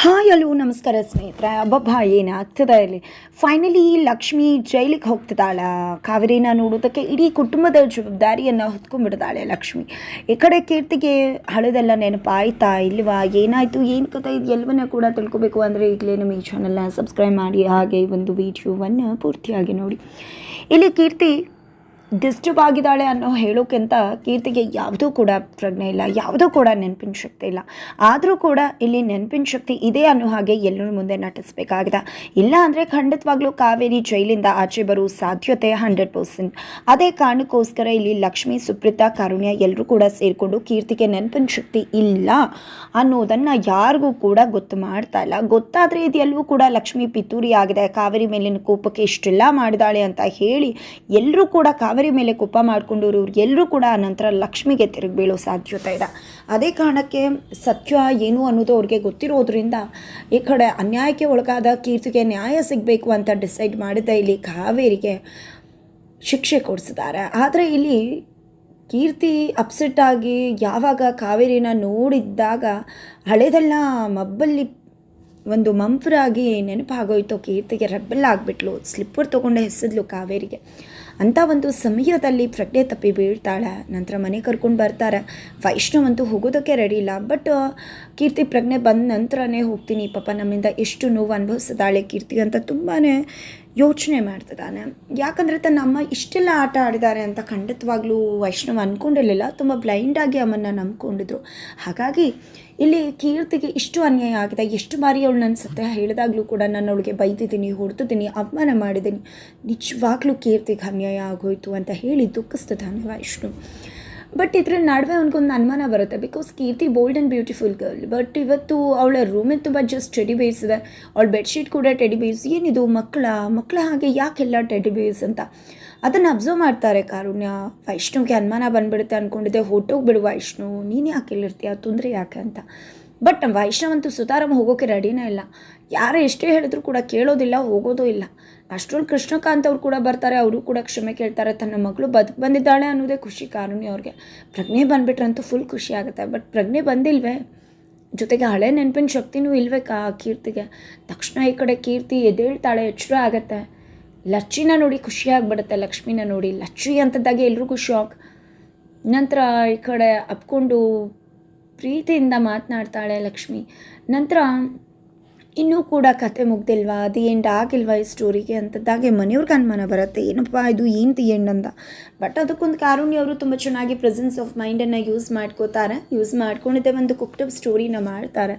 Hi hello ನಮಸ್ಕಾರ ಸ್ನೇಹಿತರೆ ಅಬ್ಬಬ್ಬ ಏನಾಗ್ತದೆ ಇಲ್ಲಿ? ಫೈನಲಿ ಲಕ್ಷ್ಮಿ ಜೈಲಿಗೆ ಹೋಗ್ತಿದ್ದಾಳ. ಕಾವೇರಿನ ನೋಡೋದಕ್ಕೆ ಇಡೀ ಕುಟುಂಬದ ಜವಾಬ್ದಾರಿಯನ್ನು ಹೊತ್ಕೊಂಡ್ಬಿಡ್ತಾಳೆ ಲಕ್ಷ್ಮಿ. ಈ ಕಡೆ ಕೀರ್ತಿಗೆ ಹಳೆದೆಲ್ಲ ನೆನಪಾಯ್ತಾ ಇಲ್ವಾ? ಏನಾಯಿತು? ಏನು ಕಥೆ ಇದು? ಎಲ್ಲವನ್ನ ಕೂಡ ತಿಳ್ಕೊಬೇಕು ಅಂದರೆ ಈಗಲೇ ನಮ್ಮ ಈ ಚಾನಲ್ನ ಸಬ್ಸ್ಕ್ರೈಬ್ ಮಾಡಿ ಹಾಗೆ ಒಂದು ವಿಡಿಯೋವನ್ನು ಪೂರ್ತಿಯಾಗಿ ನೋಡಿ. ಇಲ್ಲಿ ಕೀರ್ತಿ ಡಿಸ್ಟರ್ಬ್ ಆಗಿದ್ದಾಳೆ ಅನ್ನೋ ಹೇಳೋಕ್ಕಿಂತ ಕೀರ್ತಿಗೆ ಯಾವುದೂ ಕೂಡ ಪ್ರಜ್ಞೆ ಇಲ್ಲ, ಯಾವುದೂ ಕೂಡ ನೆನಪಿನ ಶಕ್ತಿ ಇಲ್ಲ. ಆದರೂ ಕೂಡ ಇಲ್ಲಿ ನೆನಪಿನ ಶಕ್ತಿ ಇದೆ ಅನ್ನೋ ಹಾಗೆ ಎಲ್ಲರ ಮುಂದೆ ನಟಿಸ್ಬೇಕಾಗಿದೆ. ಇಲ್ಲ ಅಂದರೆ ಖಂಡಿತವಾಗ್ಲೂ ಕಾವೇರಿ ಜೈಲಿಂದ ಆಚೆ ಬರೋ ಸಾಧ್ಯತೆ ಹಂಡ್ರೆಡ್ ಪರ್ಸೆಂಟ್ ಅದೇ ಕಾರಣಕ್ಕೋಸ್ಕರ ಇಲ್ಲಿ ಲಕ್ಷ್ಮಿ, ಸುಪ್ರೀತಾ, ಕಾರುಣ್ಯ ಎಲ್ಲರೂ ಕೂಡ ಸೇರಿಕೊಂಡು ಕೀರ್ತಿಗೆ ನೆನಪಿನ ಶಕ್ತಿ ಇಲ್ಲ ಅನ್ನೋದನ್ನು ಯಾರಿಗೂ ಕೂಡ ಗೊತ್ತು ಮಾಡ್ತಾ ಇಲ್ಲ. ಗೊತ್ತಾದರೆ ಇದೆಲ್ಲವೂ ಕೂಡ ಲಕ್ಷ್ಮಿ ಪಿತೂರಿ ಆಗಿದೆ. ಕಾವೇರಿ ಮೇಲಿನ ಕೋಪಕ್ಕೆ ಇಷ್ಟೆಲ್ಲ ಮಾಡಿದಾಳೆ ಅಂತ ಹೇಳಿ ಎಲ್ಲರೂ ಕೂಡ ಕಾವೇರಿ ಮೇಲೆ ಕೋಪ ಮಾಡ್ಕೊಂಡವರು ಎಲ್ಲರೂ ಕೂಡ ನಂತರ ಲಕ್ಷ್ಮಿಗೆ ತಿರುಗಿ ಬೀಳೋ ಸಾಧ್ಯತೆ ಇದೆ. ಅದೇ ಕಾರಣಕ್ಕೆ ಸತ್ಯ ಏನು ಅನ್ನೋದು ಅವ್ರಿಗೆ ಗೊತ್ತಿರೋದ್ರಿಂದ ಈ ಕಡೆ ಅನ್ಯಾಯಕ್ಕೆ ಒಳಗಾದ ಕೀರ್ತಿಗೆ ನ್ಯಾಯ ಸಿಗಬೇಕು ಅಂತ ಡಿಸೈಡ್ ಮಾಡಿದ ಇಲ್ಲಿ ಕಾವೇರಿಗೆ ಶಿಕ್ಷೆ ಕೊಡಿಸಿದ್ದಾರೆ. ಆದರೆ ಇಲ್ಲಿ ಕೀರ್ತಿ ಅಪ್ಸೆಟ್ ಆಗಿ ಯಾವಾಗ ಕಾವೇರಿನ ನೋಡಿದ್ದಾಗ ಹಳೆದೆಲ್ಲ ಮಬ್ಬಲ್ಲಿ ಒಂದು ಮಂಪರಾಗಿ ನೆನಪಾಗೋಯ್ತು. ಕೀರ್ತಿಗೆ ರೆಬ್ಬಲ್ ಆಗಿಬಿಟ್ಲು. ಸ್ಲಿಪ್ಪರ್ ತೊಗೊಂಡೆ ಹೆಸದ್ಲು ಕಾವೇರಿಗೆ. ಅಂಥ ಒಂದು ಸಮಯದಲ್ಲಿ ಪ್ರಜ್ಞೆ ತಪ್ಪಿ ಬೀಳ್ತಾಳೆ. ನಂತರ ಮನೆ ಕರ್ಕೊಂಡು ಬರ್ತಾರೆ. ವೈಷ್ಣವಂತೂ ಹೋಗೋದಕ್ಕೆ ರೆಡಿ ಇಲ್ಲ. ಬಟ್ ಕೀರ್ತಿ ಪ್ರಜ್ಞೆ ಬಂದ ನಂತರನೇ ಹೋಗ್ತೀನಿ. ಪಾಪ ನಮ್ಮಿಂದ ಎಷ್ಟು ನೋವು ಅನುಭವಿಸಿದಾಳೆ ಕೀರ್ತಿ ಅಂತ ತುಂಬಾ ಯೋಚನೆ ಮಾಡ್ತಿದ್ದಾನೆ ಯಾಕಂದರೆ ತನ್ನ ಅಮ್ಮ ಇಷ್ಟೆಲ್ಲ ಆಟ ಆಡಿದ್ದಾರೆ ಅಂತ ಖಂಡಿತವಾಗ್ಲೂ ವೈಷ್ಣವ್ ಅಂದ್ಕೊಂಡಿರಲಿಲ್ಲ ತುಂಬ ಬ್ಲೈಂಡಾಗಿ ಅಮ್ಮನ್ನ ನಂಬ್ಕೊಂಡಿದ್ರು. ಹಾಗಾಗಿ ಇಲ್ಲಿ ಕೀರ್ತಿಗೆ ಇಷ್ಟು ಅನ್ಯಾಯ ಆಗಿದೆ. ಎಷ್ಟು ಬಾರಿ ಅವಳು ನನ್ನ ಸತ್ಯ ಹೇಳಿದಾಗಲೂ ಕೂಡ ನಾನು ಅವಳಿಗೆ ಬೈದಿದ್ದೀನಿ ಹೊಡೆದಿದ್ದೀನಿ ಅಪಮಾನ ಮಾಡಿದ್ದೀನಿ. ನಿಜವಾಗ್ಲೂ ಕೀರ್ತಿಗೆ ಅನ್ಯಾಯ ಆಗೋಯ್ತು ಅಂತ ಹೇಳಿ ದುಃಖಿಸ್ತಿದ್ದಾನೆ ವೈಷ್ಣವ್. ಬಟ್ ಇದ್ರ ನಡುವೆ ಅವನಿಗೊಂದು ಅನುಮಾನ ಬರುತ್ತೆ. Because Keerthi bold and beautiful girl but ಇವತ್ತು ಅವಳ ರೂಮೇ ತುಂಬ ಜಸ್ಟ್ ಟೆಡಿ ಬೇಸ್ ಇದೆ. ಅವಳ ಬೆಡ್ಶೀಟ್ ಕೂಡ ಟೆಡಿ ಬೇಸ್ ಏನಿದು ಮಕ್ಕಳ ಮಕ್ಕಳ ಹಾಗೆ ಯಾಕೆಲ್ಲ ಟೆಡಿ ಬೇಸ್ ಅಂತ. ಅದನ್ನು ಅಬ್ಸರ್ವ್ ಮಾಡ್ತಾರೆ ಕಾರುಣ್ಯ. ವೈಷ್ಣುವಿಗೆ ಅನುಮಾನ ಬಂದ್ಬಿಡುತ್ತೆ ಅಂದ್ಕೊಂಡಿದ್ದೆ ಹೊಟ್ಟೋಗ್ಬಿಡು ವೈಷ್ಣು ನೀನು ಯಾಕೆ ಇಲ್ಲಿರ್ತೀಯ? ತೊಂದರೆ ಯಾಕೆ ಅಂತ. ಬಟ್ ವೈಷ್ಣವಂತೂ ಸುತಾರಾಮ್ ಹೋಗೋಕ್ಕೆ ರೆಡಿನೇ ಇಲ್ಲ. ಯಾರು ಎಷ್ಟೇ ಹೇಳಿದ್ರು ಕೂಡ ಕೇಳೋದಿಲ್ಲ, ಹೋಗೋದೂ ಇಲ್ಲ. ಅಷ್ಟರಲ್ಲಿ ಕೃಷ್ಣಕಾಂತ್ ಅವ್ರು ಕೂಡ ಬರ್ತಾರೆ, ಅವರು ಕೂಡ ಕ್ಷಮೆ ಕೇಳ್ತಾರೆ. ತನ್ನ ಮಗಳು ಬದುಕು ಬಂದಿದ್ದಾಳೆ ಅನ್ನೋದೇ ಖುಷಿ ಕಾರುಣ್ಯ ಅವ್ರಿಗೆ. ಪ್ರಜ್ಞೆ ಬಂದುಬಿಟ್ರಂತೂ ಫುಲ್ ಖುಷಿ ಆಗುತ್ತೆ. ಬಟ್ ಪ್ರಜ್ಞೆ ಬಂದಿಲ್ವೇ? ಜೊತೆಗೆ ಹಳೆ ನೆನಪಿನ ಶಕ್ತಿನೂ ಇಲ್ವೇ ಕಾ ಕೀರ್ತಿಗೆ? ತಕ್ಷಣ ಈ ಕಡೆ ಕೀರ್ತಿ ಎದ್ದೇಳ್ತಾಳೆ, ಎಚ್ಚರ ಆಗುತ್ತೆ. ಲಚ್ಚಿನ ನೋಡಿ ಖುಷಿ ಆಗಿಬಿಡುತ್ತೆ, ಲಕ್ಷ್ಮಿನ ನೋಡಿ. ಲಚ್ಚಿ ಅಂತದ್ದಾಗೆ ಎಲ್ರಿಗೂ ಶಾಕ್ ನಂತರ ಈ ಕಡೆ ಅಪ್ಕೊಂಡು ಪ್ರೀತಿಯಿಂದ ಮಾತನಾಡ್ತಾಳೆ ಲಕ್ಷ್ಮಿ. ನಂತರ, ಇನ್ನೂ ಕೂಡ ಕತೆ ಮುಗ್ದಿಲ್ವಾ? ಅದು ಎಂಡ್ ಆಗಿಲ್ವಾ ಈ ಸ್ಟೋರಿಗೆ ಅಂತದ್ದಾಗೆ ಮನೆಯವ್ರಿಗೆ ಅನುಮಾನ ಬರುತ್ತೆ. ಏನಪ್ಪ ಇದು? ಏನು ದಿ ಎಂಡ್ ಅಂತ ಬಟ್ ಅದಕ್ಕೊಂದು ಕಾರುಣ್ಯ ಅವರು ತುಂಬ ಚೆನ್ನಾಗಿ ಪ್ರೆಸೆನ್ಸ್ ಆಫ್ ಮೈಂಡನ್ನು ಯೂಸ್ ಮಾಡ್ಕೋತಾರೆ. ಯೂಸ್ ಮಾಡ್ಕೊಂಡಿದ್ದೆ ಒಂದು ಕುಕ್ಟಪ್ ಸ್ಟೋರಿನ ಮಾಡ್ತಾರೆ.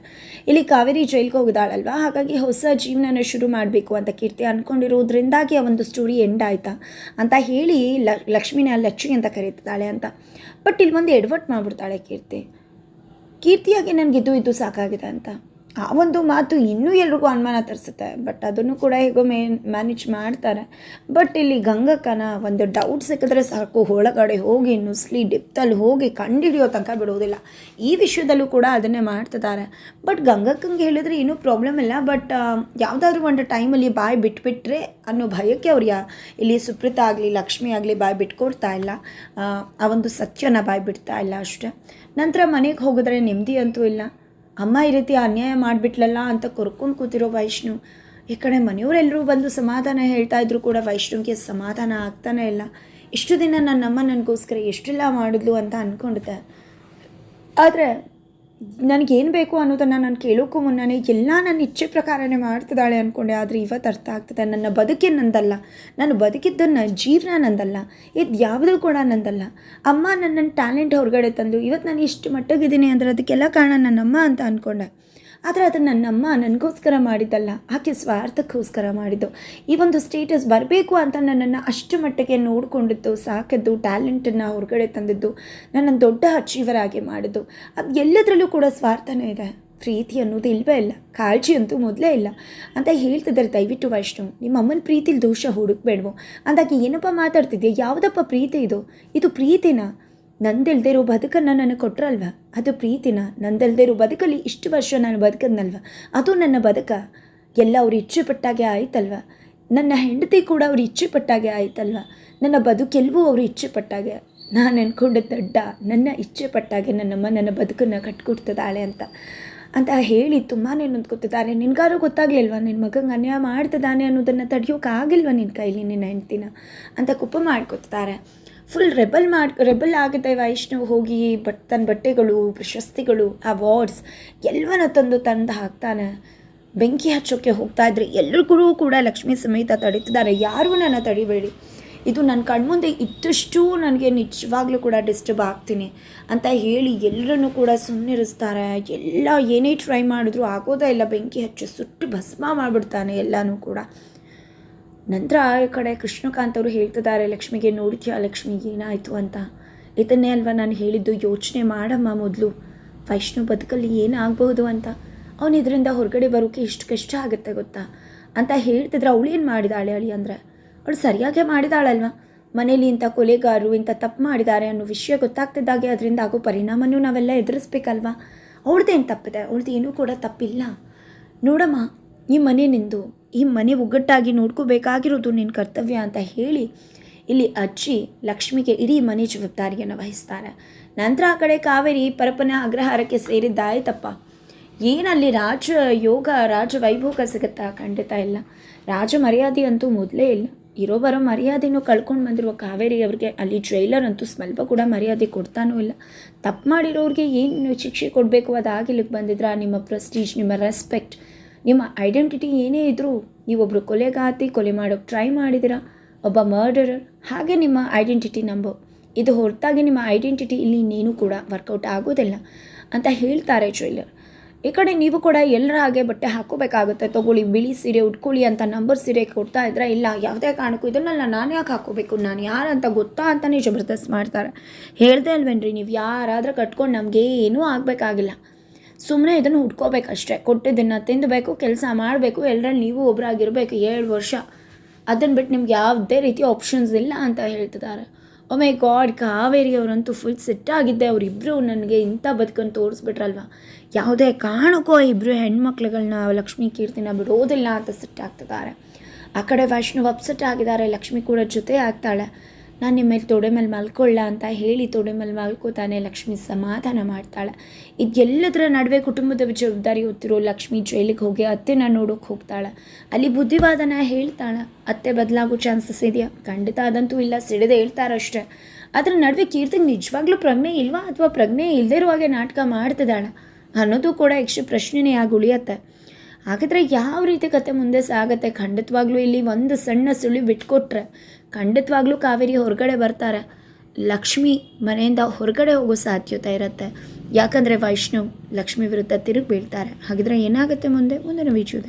ಇಲ್ಲಿ ಕಾವೇರಿ ಜೈಲ್ಗೆ ಹೋಗಿದಾಳಲ್ವಾ? ಹಾಗಾಗಿ ಹೊಸ ಜೀವನನ ಶುರು ಮಾಡಬೇಕು ಅಂತ ಕೀರ್ತಿ ಅಂದ್ಕೊಂಡಿರೋದ್ರಿಂದಾಗಿ ಆ ಒಂದು ಸ್ಟೋರಿ ಎಂಡ್ ಆಯ್ತಾ? ಅಂತ ಹೇಳಿ ಲಕ್ಷ್ಮಿನ ಲಚ್ಚಿ ಅಂತ ಕರೀತಿದ್ದಾಳೆ ಅಂತ. ಬಟ್ ಇಲ್ಲಿ ಒಂದು ಎಡ್ವರ್ಟ್ ಮಾಡಿಬಿಡ್ತಾಳೆ ಕೀರ್ತಿ. ಕೀರ್ತಿಯಾಗಿ ನನಗೆ ಇದು ಇದು ಸಾಕಾಗಿದೆ ಅಂತ. ಆ ಒಂದು ಮಾತು ಇನ್ನೂ ಎಲ್ರಿಗೂ ಅನುಮಾನ ತರಿಸುತ್ತೆ. ಬಟ್ ಅದನ್ನು ಕೂಡ ಹೇಗೋ ಮೇ ಮ್ಯಾನೇಜ್ ಮಾಡ್ತಾರೆ. ಬಟ್ ಇಲ್ಲಿ ಗಂಗಕ್ಕನ ಒಂದು ಡೌಟ್ ಸಿಕ್ಕಿದ್ರೆ ಸಾಕು. ಒಳಗಡೆ ಹೋಗಿ, ನುಸ್ಲಿ ಡಿಪ್ತಲ್ಲಿ ಹೋಗಿ ಕಂಡುಹಿಡಿಯೋ ತನಕ ಬಿಡೋದಿಲ್ಲ ಈ ವಿಷಯದಲ್ಲೂ ಕೂಡ ಅದನ್ನೇ ಮಾಡ್ತಿದ್ದಾರೆ. ಬಟ್ ಗಂಗಕ್ಕಂಗೆ ಹೇಳಿದ್ರೆ ಏನೂ ಪ್ರಾಬ್ಲಮ್ ಇಲ್ಲ. ಬಟ್ ಯಾವುದಾದ್ರೂ ಒಂದು ಟೈಮಲ್ಲಿ ಬಾಯಿ ಬಿಟ್ಬಿಟ್ರೆ ಅನ್ನೋ ಭಯಕ್ಕೆ ಅವ್ರು ಯಾ, ಇಲ್ಲಿ ಸುಪ್ರೀತಾ ಆಗಲಿ, ಲಕ್ಷ್ಮಿ ಆಗಲಿ ಬಾಯಿ ಬಿಟ್ಕೊಡ್ತಾ ಇಲ್ಲ. ಆ ಒಂದು ಸತ್ಯನ ಬಾಯಿ ಬಿಡ್ತಾ ಇಲ್ಲ ಅಷ್ಟೇ. ನಂತರ ಮನೆಗೆ ಹೋಗಿದ್ರೆ ನೆಮ್ಮದಿ ಅಂತೂ ಇಲ್ಲ. ಅಮ್ಮ ಈ ರೀತಿ ಅನ್ಯಾಯ ಮಾಡಿಬಿಟ್ಲಲ್ಲ ಅಂತ ಕೊರ್ಕೊಂಡು ಕೂತಿರೋ ವೈಷ್ಣು. ಈ ಕಡೆ ಮನೆಯವರೆಲ್ಲರೂ ಬಂದು ಸಮಾಧಾನ ಹೇಳ್ತಾ ಇದ್ರು ಕೂಡ ವೈಷ್ಣುವಿಗೆ ಸಮಾಧಾನ ಆಗ್ತಾನೆ ಇಲ್ಲ. ಇಷ್ಟು ದಿನ ನನ್ನಮ್ಮ ನನಗೋಸ್ಕರ ಎಷ್ಟೆಲ್ಲ ಮಾಡಿದ್ಲು ಅಂತ ಅಂದ್ಕೊಂಡಿದ್ದೆ ಆದರೆ ನನಗೇನು ಬೇಕು ಅನ್ನೋದನ್ನು ನಾನು ಕೇಳೋಕ್ಕೂ ಮುನ್ನನೇ ಎಲ್ಲ ನನ್ನ ಇಚ್ಛೆ ಪ್ರಕಾರನೇ ಮಾಡ್ತಿದ್ದಾಳೆ ಅಂದ್ಕೊಂಡೆ ಆದರೆ ಇವತ್ತು ಅರ್ಥ ಆಗ್ತದೆ. ನನ್ನ ಬದುಕೇ ನಂದಲ್ಲ. ನಾನು ಬದುಕಿದ್ದನ್ನು ಜೀವನ ನಂದಲ್ಲ. ಇದು ಯಾವುದೂ ಕೂಡ ನಂದಲ್ಲ. ಅಮ್ಮ ನನ್ನ ಟ್ಯಾಲೆಂಟ್ ಹೊರಗಡೆ ತಂದು ಇವತ್ತು ನಾನು ಇಷ್ಟು ಮಟ್ಟಗಿದ್ದೀನಿ ಅಂದರೆ ಅದಕ್ಕೆಲ್ಲ ಕಾರಣ ನನ್ನಮ್ಮ ಅಂತ ಅಂದ್ಕೊಂಡೆ ಆದರೆ ಅದು ನನ್ನಮ್ಮ ನನಗೋಸ್ಕರ ಮಾಡಿದ್ದಲ್ಲ, ಆಕೆ ಸ್ವಾರ್ಥಕ್ಕೋಸ್ಕರ ಮಾಡಿದ್ದು. ಈ ಒಂದು ಸ್ಟೇಟಸ್ ಬರಬೇಕು ಅಂತ ನನ್ನನ್ನು ಅಷ್ಟು ಮಟ್ಟಿಗೆ ನೋಡಿಕೊಂಡಿದ್ದು, ಸಾಕದ್ದು ಟ್ಯಾಲೆಂಟನ್ನು ಹೊರಗಡೆ ತಂದಿದ್ದು, ನನ್ನನ್ನು ದೊಡ್ಡ ಅಚೀವರ್ ಆಗಿ ಮಾಡಿದ್ದು. ಅದು ಎಲ್ಲದರಲ್ಲೂ ಕೂಡ ಸ್ವಾರ್ಥನೇ ಇದೆ. ಪ್ರೀತಿ ಅನ್ನೋದು ಇಲ್ಲವೇ ಇಲ್ಲ. ಕಾಳಜಿ ಅಂತೂ ಮೊದಲೇ ಇಲ್ಲ. ಅಂತ ಹೇಳ್ತಿದ್ದಾರೆ ದಯವಿಟ್ಟು ವೈಷ್ಣವ್ ನಿಮ್ಮ ಅಮ್ಮನ ಪ್ರೀತಿಲಿ ದೋಷ ಹುಡುಕ್ಬೇಡ್ವೋ? ಅಂದಾಗ ಏನಪ್ಪ ಮಾತಾಡ್ತಿದ್ಯಾ? ಯಾವುದಪ್ಪ ಪ್ರೀತಿ ಇದು? ಇದು ಪ್ರೀತಿನ? ನಂದಿಲ್ದೇ ಇರೋ ಬದುಕನ್ನು ನನಗೆ ಕೊಟ್ರಲ್ವ? ಅದು ಪ್ರೀತಿನ? ನಂದಿಲ್ದಿರೋ ಬದುಕಲ್ಲಿ ಇಷ್ಟು ವರ್ಷ ನಾನು ಬದುಕದ್ನಲ್ವ? ಅದು ನನ್ನ ಬದುಕ. ಎಲ್ಲ ಅವ್ರು ಇಚ್ಛೆ ಪಟ್ಟಾಗೆ ಆಯ್ತಲ್ವ? ನನ್ನ ಹೆಂಡತಿ ಕೂಡ ಅವ್ರು ಇಚ್ಛೆ ಪಟ್ಟಾಗೆ ಆಯ್ತಲ್ವ? ನನ್ನ ಬದುಕೆಲ್ವೂ ಅವರು ಇಚ್ಛೆ ಪಟ್ಟಾಗೆ ನಾನು ಅನ್ಕೊಂಡ ದಡ್ಡ, ನನ್ನ ಇಚ್ಛೆ ಪಟ್ಟಾಗೆ ನನ್ನಮ್ಮ ನನ್ನ ಬದುಕನ್ನು ಕಟ್ಕೊಡ್ತದಾಳೆ ಅಂತ. ಅಂತ ಹೇಳಿ ತುಂಬಾ ನೊಂದ್ಕೊತಿದ್ದಾರೆ. ನಿನ್ಗಾರು ಗೊತ್ತಾಗ್ಲಿಲ್ವಾ? ನಿನ್ನ ಮಗಂಗೆ ಅನ್ಯಾಯ ಮಾಡ್ತಿದ್ದಾನೆ ಅನ್ನೋದನ್ನು ತಡೆಯೋಕ್ಕಾಗಿಲ್ವ ನಿನ್ನ ಕೈಲಿ ನಿನ್ನ ಹೆಂಡ್ತಿನ? ಅಂತ ಕುಪ್ಪ ಮಾಡ್ಕೊತಿದ್ದಾರೆ. ಫುಲ್ ರೆಬಲ್ ಮಾಡಿ ರೆಬಲ್ ಆಗುತ್ತೆ ವೈಷ್ಣವ್ ಹೋಗಿ ಬಟ್ ತನ್ನ ಬಟ್ಟೆಗಳು, ಪ್ರಶಸ್ತಿಗಳು ಅವಾರ್ಡ್ಸ್ ಎಲ್ಲವನ್ನ ತಂದು ತಂದು ಹಾಕ್ತಾನೆ. ಬೆಂಕಿ ಹಚ್ಚೋಕ್ಕೆ ಹೋಗ್ತಾ ಇದ್ರೆ ಎಲ್ರಿಗೂ ಕೂಡ ಲಕ್ಷ್ಮೀ ಸಮೇತ ತಡೀತಿದ್ದಾರೆ. ಯಾರೂ ನನ್ನ ತಡಿಬೇಡಿ. ಇದು ನನ್ನ ಕಣ್ಮುಂದೆ ಇದ್ದಷ್ಟು ನನಗೆ ನಿಜವಾಗ್ಲೂ ಕೂಡ ಡಿಸ್ಟರ್ಬ್ ಆಗ್ತೀನಿ ಅಂತ ಹೇಳಿ ಎಲ್ಲರನ್ನೂ ಕೂಡ ಸುಮ್ಮನಿರಿಸ್ತಾರೆ ಎಲ್ಲ ಏನೇ ಟ್ರೈ ಮಾಡಿದ್ರು ಆಗೋದೇ ಇಲ್ಲ. ಬೆಂಕಿ ಹಚ್ಚಿ ಸುಟ್ಟು ಭಸ್ಮ ಮಾಡಿಬಿಡ್ತಾನೆ ಎಲ್ಲನೂ ಕೂಡ. ನಂತರ ಈ ಕಡೆ ಕೃಷ್ಣಕಾಂತ್ ಅವರು ಹೇಳ್ತಿದ್ದಾರೆ, ಲಕ್ಷ್ಮಿಗೆ ನೋಡಿದ್ಯಾ ಲಕ್ಷ್ಮಿ ಏನಾಯಿತು ಅಂತ? ಇದನ್ನೇ ಅಲ್ವಾ ನಾನು ಹೇಳಿದ್ದು, ಯೋಚನೆ ಮಾಡಮ್ಮ ಮೊದಲು. ವೈಷ್ಣವ್ ಬದುಕಲ್ಲಿ ಏನಾಗಬಹುದು ಅಂತ? ಅವನು ಇದರಿಂದ ಹೊರಗಡೆ ಬರೋಕೆ ಇಷ್ಟು ಕಷ್ಟ ಆಗುತ್ತೆ ಗೊತ್ತಾ? ಅಂತ ಹೇಳ್ತಿದ್ರೆ ಅವಳು ಏನು ಮಾಡಿದಾಳೆ ಅಳಿ ಅಂದರೆ? ಅವಳು ಸರಿಯಾಗೆ ಮಾಡಿದಾಳಲ್ವ? ಮನೇಲಿ ಇಂಥ ಕೊಲೆಗಾರರು, ಇಂಥ ತಪ್ಪು ಮಾಡಿದ್ದಾರೆ ಅನ್ನೋ ವಿಷಯ ಗೊತ್ತಾಗ್ತಿದ್ದಾಗೆ, ಅದರಿಂದ ಆಗೋ ಪರಿಣಾಮನೂ ನಾವೆಲ್ಲ ಎದುರಿಸ್ಬೇಕಲ್ವಾ? ಅವಳದೇನು ತಪ್ಪಿದೆ? ಅವಳದ್ದು ಏನೂ ಕೂಡ ತಪ್ಪಿಲ್ಲ. ನೋಡಮ್ಮ, ಈ ಮನೆ ನಿಂದು. ಈ ಮನೆ ಒಗ್ಗಟ್ಟಾಗಿ ನೋಡ್ಕೋಬೇಕಾಗಿರೋದು ನಿನ್ನ ಕರ್ತವ್ಯ ಅಂತ ಹೇಳಿ ಇಲ್ಲಿ ಅಜ್ಜಿ ಲಕ್ಷ್ಮಿಗೆ ಇಡೀ ಮನೆ ಜವಾಬ್ದಾರಿಯನ್ನು ವಹಿಸ್ತಾರೆ. ನಂತರ ಆ ಕಡೆ ಕಾವೇರಿ ಪರಪನ ಅಗ್ರಹಾರಕ್ಕೆ ಸೇರಿದ್ದಾಯ್ತಪ್ಪ. ಏನಲ್ಲಿ ರಾಜ ಯೋಗ, ರಾಜ ವೈಭೋಗ ಸಿಗುತ್ತಾ ಖಂಡಿತ ಇಲ್ಲ. ರಾಜ ಮರ್ಯಾದೆ ಅಂತೂ ಮೊದಲೇ ಇಲ್ಲ. ಇರೋ ಬರೋ ಮರ್ಯಾದೆನೂ ಕಳ್ಕೊಂಡು ಬಂದಿರುವ ಕಾವೇರಿ ಅವ್ರಿಗೆ ಅಲ್ಲಿ ಜೈಲರ್ ಅಂತೂ ಸ್ವಲ್ಪ ಕೂಡ ಮರ್ಯಾದೆ ಕೊಡ್ತಾನೂ ಇಲ್ಲ. ತಪ್ಪು ಮಾಡಿರೋರಿಗೆ ಏನು ಶಿಕ್ಷೆ ಕೊಡಬೇಕು ಅದು ಇಲ್ಲಿಗೆ ಬಂದಿದ್ರ? ನಿಮ್ಮ ಪ್ರೆಸ್ಟೀಜ್ ನಿಮ್ಮ ರೆಸ್ಪೆಕ್ಟ್ ನಿಮ್ಮ ಐಡೆಂಟಿಟಿ ಏನೇ ಇದ್ದರೂ ನೀವೊಬ್ಬರು ಕೊಲೆಗಾತಿ, ಕೊಲೆ ಮಾಡೋಕ್ಕೆ ಟ್ರೈ ಮಾಡಿದ್ದೀರಾ? ಒಬ್ಬ ಮರ್ಡರ್ ಹಾಗೆ ನಿಮ್ಮ ಐಡೆಂಟಿಟಿ ನಂಬರ್ ಇದು ಹೊರತಾಗಿ ನಿಮ್ಮ ಐಡೆಂಟಿಟಿ ಇಲ್ಲಿ ಇನ್ನೇನು ಕೂಡ ವರ್ಕೌಟ್ ಆಗೋದಿಲ್ಲ ಅಂತ ಹೇಳ್ತಾರೆ ಟ್ರೈಲರ್ ಈ ಕಡೆ ನೀವು ಕೂಡ ಎಲ್ಲರ ಹಾಗೆ ಬಟ್ಟೆ ಹಾಕೋಬೇಕಾಗುತ್ತೆ ತೊಗೊಳ್ಳಿ, ಬಿಳಿ ಸೀರೆ, ಉಟ್ಕೊಳ್ಳಿ ಅಂತ ನಂಬರ್ ಸೀರೆ ಕೊಡ್ತಾ ಇದ್ರೆ ಇಲ್ಲ, ಯಾವುದೇ ಕಾರಣಕ್ಕೂ ಇದನ್ನೆಲ್ಲ ನಾನು ಯಾಕೆ ಹಾಕೋಬೇಕು ನಾನು ಅಂತ ಗೊತ್ತಾ ಅಂತಲೇ ಜಬರ್ದಸ್ತ್ ಮಾಡ್ತಾರೆ. ಹೇಳ್ದೆ ಅಲ್ವೇನ್ರಿ ನೀವು ಯಾರಾದರೂ ಕಟ್ಕೊಂಡು ನಮಗೆ ಏನೂ ಆಗಬೇಕಾಗಿಲ್ಲ. ಸುಮ್ಮನೆ ಇದನ್ನು ಹುಡ್ಕೋಬೇಕಷ್ಟೇ ಕೊಟ್ಟಿದ್ದನ್ನು ತಿನ್ನಬೇಕು ಕೆಲಸ ಮಾಡಬೇಕು ಎಲ್ಲರಲ್ಲಿ ನೀವು ಒಬ್ಬರಾಗಿರಬೇಕು ಏಳು ವರ್ಷ. ಅದನ್ನು ಬಿಟ್ಟು ನಿಮ್ಗೆ ಯಾವುದೇ ರೀತಿ ಆಪ್ಷನ್ಸ್ ಇಲ್ಲ ಅಂತ ಹೇಳ್ತಿದ್ದಾರೆ. ಒಮ್ಮೆ ಗಾಡ್ ಕಾವೇರಿ ಅವರಂತೂ ಫುಲ್ ಸಿಟ್ಟಾಗಿದ್ದೆ ಅವರಿಬ್ಬರು ನನಗೆ ಇಂಥ ಬದುಕನ್ನು ತೋರಿಸ್ಬಿಟ್ರಲ್ವ? ಯಾವುದೇ ಕಾರಣಕ್ಕೂ ಇಬ್ಬರು ಹೆಣ್ಮಕ್ಳುಗಳನ್ನ ಲಕ್ಷ್ಮೀ ಕೀರ್ತಿನ ಬಿಡೋದಿಲ್ಲ ಅಂತ ಸಿಟ್ಟಾಗ್ತಿದ್ದಾರೆ ಆ ಕಡೆ ವೈಷ್ಣವ್ ಅಪ್ಸೆಟ್ ಆಗಿದ್ದಾರೆ. ಲಕ್ಷ್ಮಿ ಕೂಡ ಜೊತೆ ಆಗ್ತಾಳೆ. ನಾನು ನಿಮ್ಮ ಮೇಲೆ ತೊಡೆ ಮೇಲೆ ಮಲ್ಕೊಳ್ಳ ಅಂತ ಹೇಳಿ ತೊಡೆ ಮೇಲೆ ಮಲ್ಕೋತಾನೆ ಲಕ್ಷ್ಮಿ ಸಮಾಧಾನ ಮಾಡ್ತಾಳೆ. ಇದೆಲ್ಲದರ ನಡುವೆ ಕುಟುಂಬದ ಜವಾಬ್ದಾರಿ ಹೊತ್ತಿರೋ ಲಕ್ಷ್ಮಿ ಜೈಲಿಗೆ ಹೋಗಿ ಅತ್ತೆನ ನೋಡೋಕೆ ಹೋಗ್ತಾಳೆ. ಅಲ್ಲಿ ಬುದ್ಧಿವಾದನ ಹೇಳ್ತಾಳೆ, ಅತ್ತೆ ಬದಲಾಗೋ ಚಾನ್ಸಸ್ ಇದೆಯಾ? ಖಂಡಿತ ಅದಂತೂ ಇಲ್ಲ, ಸಿಡಿದೆ ಹೇಳ್ತಾರಷ್ಟೇ. ಅದರ ನಡುವೆ ಕೀರ್ತಿಗೆ ನಿಜವಾಗ್ಲೂ ಪ್ರಜ್ಞೆ ಇಲ್ವಾ? ಅಥವಾ ಪ್ರಜ್ಞೆ ಇಲ್ಲದೇ ಇರುವಾಗೆ ನಾಟಕ ಮಾಡ್ತಿದ್ದಾಳೆ ಅನ್ನೋದು ಕೂಡ ಯಕ್ಷ ಪ್ರಶ್ನೆನೇ ಆಗಿ ಉಳಿಯತ್ತೆ ಹಾಗಾದರೆ ಯಾವ ರೀತಿ ಕತೆ ಮುಂದೆ ಸಾಗುತ್ತೆ? ಖಂಡಿತವಾಗ್ಲೂ ಇಲ್ಲಿ ಒಂದು ಸಣ್ಣ ಸುಳಿ ಬಿಟ್ಕೊಟ್ರೆ ಖಂಡಿತವಾಗ್ಲೂ ಕಾವೇರಿ ಹೊರಗಡೆ ಬರ್ತಾರೆ. ಲಕ್ಷ್ಮಿ ಮನೆಯಿಂದ ಹೊರಗಡೆ ಹೋಗೋ ಸಾಧ್ಯತೆ ಇರುತ್ತೆ. ಯಾಕಂದರೆ ವೈಷ್ಣವ್ ಲಕ್ಷ್ಮಿ ವಿರುದ್ಧ ತಿರುಗಿ ಬೀಳ್ತಾರೆ. ಹಾಗಿದ್ರೆ ಏನಾಗುತ್ತೆ ಮುಂದೆ? ಮುಂದಿನ ವಿಷಯದಲ್ಲಿ.